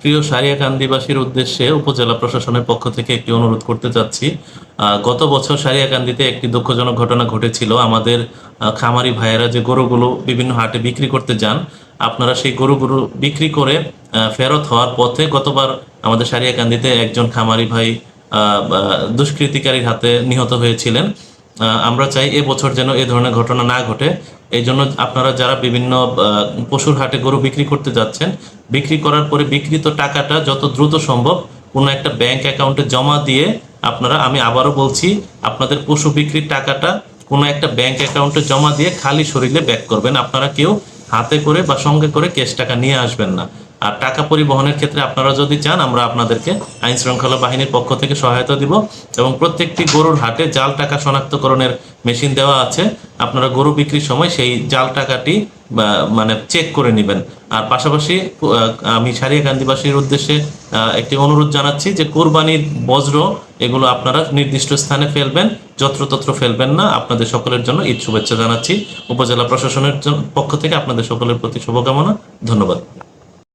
প্রিয় সারিয়াকান্দিবাসীর উদ্দেশ্যে উপজেলা প্রশাসনের পক্ষ থেকে একটি অনুরোধ করতে চাচ্ছি। গত বছর সারিয়াকান্দিতে একটি দুঃখজনক ঘটনা ঘটেছিল। আমাদের খামারি ভাইয়েরা যে গরুগুলো বিভিন্ন হাটে বিক্রি করতে যান, আপনারা সেই গরুগুলো বিক্রি করে ফেরত হওয়ার পথে গতবার আমাদের সারিয়াকান্দিতে একজন খামারি ভাই দুষ্কৃতিকারীর হাতে নিহত হয়েছিলেন। আমরা চাই এবছর যেন এ ধরনের ঘটনা না ঘটে। এই জন্য আপনারা যারা বিভিন্ন পশুর হাটে গরু বিক্রি করতে যাচ্ছেন, বিক্রি করার পরে বিক্রিত টাকাটা যত দ্রুত সম্ভব কোনো একটা ব্যাংক অ্যাকাউন্টে জমা দিয়ে আপনারা, আমি আবারও বলছি, আপনাদের পশু বিক্রির টাকাটা কোনো একটা ব্যাংক অ্যাকাউন্টে জমা দিয়ে খালি শরীরে ব্যাক করবেন। আপনারা কেউ হাতে করে বা সঙ্গে করে ক্যাশ টাকা নিয়ে আসবেন না। আর টাকা পরিবহনের ক্ষেত্রে আপনারা যদি চান, আমরা আপনাদেরকে আইন শৃঙ্খলা বাহিনীর পক্ষ থেকে সহায়তা দিব এবং প্রত্যেকটি গরুর হাটে জাল টাকা শনাক্তকরণের মেশিন দেওয়া আছে। আপনারা গরু বিক্রির সময় সেই জাল টাকাটি মানে চেক করে নেবেন। আর পাশাপাশি আমি সারিয়াকান্দিবাসীর উদ্দেশ্যে একটি অনুরোধ জানাচ্ছি যে কোরবানির বজ্র, এগুলো আপনারা নির্দিষ্ট স্থানে ফেলবেন, যত্রতত্র ফেলবেন না। আপনাদের সকলের জন্য ঈদ শুভেচ্ছা জানাচ্ছি। উপজেলা প্রশাসনের পক্ষ থেকে আপনাদের সকলের প্রতি শুভকামনা। ধন্যবাদ।